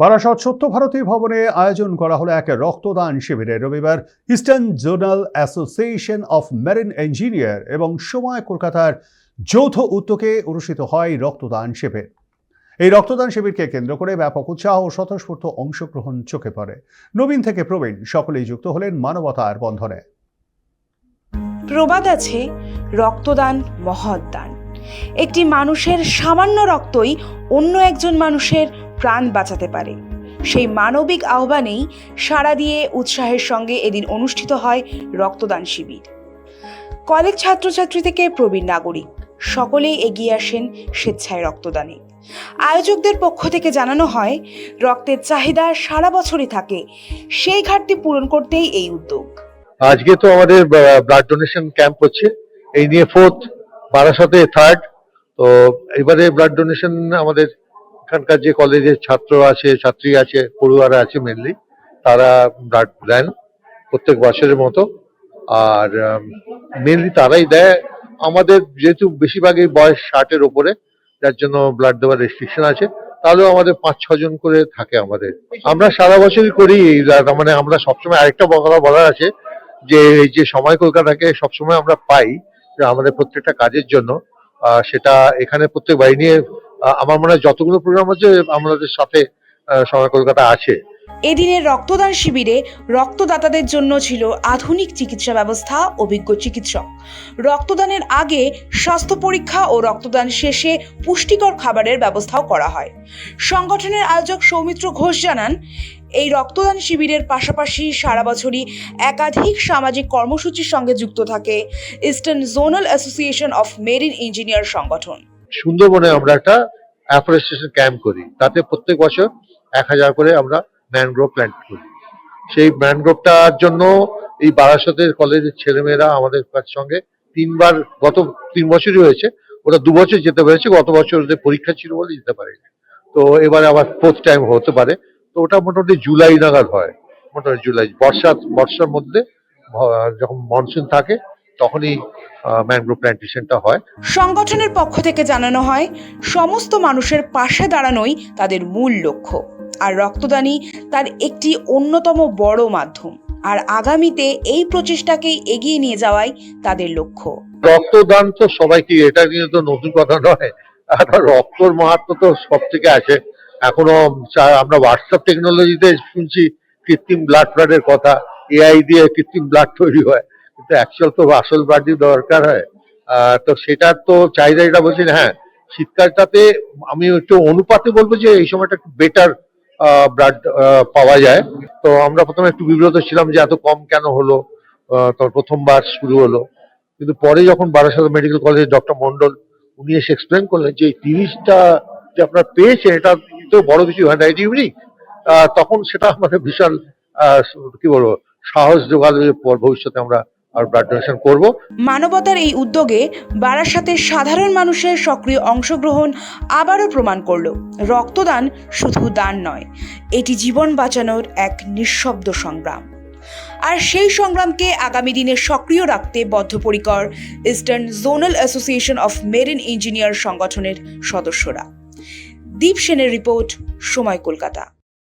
বারাসত সত্য ভারতী ভবনে আয়োজন করা হলো এক রক্তদান শিবিরে রবিবার eastern zonal association of marine engineer এবং সময় কলকাতার যৌথ উদ্যোগে অনুষ্ঠিত হয় রক্তদান শিবির। এই রক্তদান শিবিরকে কেন্দ্র করে ব্যাপক উৎসাহ ও স্বতঃস্ফূর্ত অংশগ্রহণ চোখে পড়ে। নবীন থেকে প্রবীণ, সকলেই যুক্ত হলেন মানবতার বন্ধনে। প্রবাদ আছে রক্তদান মহৎ দান একটি মানুষের সামান্য রক্তই অন্য একজন মানুষের প্রাণ বাঁচাতে পারে। সেই মানবিক আহ্বানেই সাড়া দিয়ে উৎসাহের সঙ্গে এদিন অনুষ্ঠিত হয় রক্তদান শিবির। কলেজ ছাত্রছাত্রী থেকে প্রবীণ নাগরিক, সকলেই এগিয়ে আসেন স্বেচ্ছায় রক্তদানে। আয়োজকদের পক্ষ থেকে জানানো হয়, রক্তের চাহিদা সারা বছরই থাকে, সেই ঘাটতি পূরণ করতেই এই উদ্যোগ। আজকে তো আমাদের ব্লাড ডোনেশন ক্যাম্প হচ্ছে, এই নিয়ে ফোর্থ বারাসাতে থার্ড তো এবারে ব্লাড ডোনেশন আমাদের এখানকার যে কলেজের ছাত্র আছে ছাত্রী আছে পড়ুয়ারা আছে মেনলি তারা ব্লাড দেন প্রত্যেক বছরের মতো। আর মেনলি তারাই দেয়। আমাদের যেহেতু বেশিরভাগই বয়স ষাটের ওপরে যার জন্য ব্লাড দেওয়ার রেস্ট্রিকশন আছে তাহলেও আমাদের পাঁচ ছজন করে থাকে আমাদের। আমরা সারা বছরই করি মানে আমরা সবসময় আরেকটা কথা বলার আছে যে এই যে সময় কলকাতাকে সবসময় আমরা পাই আমাদের প্রত্যেকটা কাজের জন্য সেটা এখানে প্রত্যেক বাড়ি নিয়ে আহ, আমার মনে হয় যতগুলো প্রোগ্রাম আছে, আমাদের সাথে সময় কলকাতা আছে। এদিনের রক্তদান শিবিরে রক্তদাতাদের জন্য ছিল আধুনিক চিকিৎসা ব্যবস্থা, অভিজ্ঞ চিকিৎসক। রক্তদানের আগে স্বাস্থ্য পরীক্ষা ও রক্তদান শেষে পুষ্টিকর খাবারের ব্যবস্থাও করা হয়। সংগঠনের আয়োজক সৌমিত্র ঘোষ জানান, এই রক্তদান শিবিরের পাশাপাশি সারা বছরই একাধিক সামাজিক কর্মসূচির সঙ্গে যুক্ত থাকে eastern zonal association of marine engineer সংগঠন। সুন্দরবনে আমরা একটা অ্যাফরেস্টেশন ক্যাম্প করি। তাতে প্রত্যেক বছর এক হাজার করে আমরা ম্যানগ্রোভ প্ল্যান্ট করি। সেই ম্যানগ্রোভটার জন্য এই বারাসতের কলেজের ছেলেমেয়েরা আমাদের সঙ্গে তিনবার গত তিন বছরই হয়েছে, ওরা দু বছর যেতে পেরেছে, গত বছর ওদের পরীক্ষা ছিল বলে যেতে পারেনি। তো এবারে আবার ফোর্থ টাইম হতে পারে। তো ওটা মোটামুটি জুলাই নাগাদ হয়। মোটামুটি জুলাই বর্ষা বর্ষার মধ্যে যখন মনসুন থাকে তখনই ম্যানগ্রোভ প্ল্যান্টেশনটা হয়। সংগঠনের পক্ষ থেকে জানানো হয় সমস্ত মানুষের পাশে দাঁড়ানোই তাদের মূল লক্ষ্য। আর রক্তদানই তার একটি অন্যতম বড় মাধ্যম। আর আগামীতে এই প্রচেষ্টাকেই এগিয়ে নিয়ে যাওয়াই তাদের লক্ষ্য। রক্তদান তো সবাইকে এটা নিয়ে তো নতুন কথা নয়। আর রক্তর মাহাত্ম তো সব থেকে আছে। এখনও আমরা হোয়াটসঅ্যাপ টেকনোলজিতে শুনছি কৃত্রিম ব্লাড ফ্লাডের কথা। এআই দিয়ে কৃত্রিম ব্লাড তৈরি হয়। কিন্তু অ্যাকচুয়াল তো আসল ব্লাডই দরকার হয়। তো সেটার তো চাহিদা এটা বলছি হ্যাঁ শীতকালটাতে আমি একটু অনুপাতে বলব যে এই সময়টা একটু বেটার ব্লাড পাওয়া যায়। তো আমরা প্রথমে একটু বিব্রত ছিলাম যে এত কম কেন হলো তো প্রথমবার শুরু হলো। কিন্তু পরে যখন বারাসাত মেডিকেল কলেজের ডক্টর মন্ডল উনি এসে এক্সপ্লেন করলেন যে এই তিরিশটা যে আপনারা পেয়েছেন, এটা তো বড় কিছু হয় না, এটি ইউনিক তখন সেটা আমাদের বিশাল কি বলব, সাহস যোগালো যে পর- ভবিষ্যতে আমরা আর ব্লাড ডোনেশন করব। মানবতার এই উদ্যোগে বারাসাতের সাধারণ মানুষের সক্রিয় অংশগ্রহণ আবারও প্রমাণ করল, রক্তদান শুধু দান নয়, এটি জীবন বাঁচানোর এক নিঃশব্দ সংগ্রাম। আর সেই সংগ্রামকে আগামী দিনে সক্রিয় রাখতে বদ্ধপরিকর eastern zonal association of marine engineer সংগঠনের সদস্যরা। দীপ সেনের রিপোর্ট, সময় কলকাতা।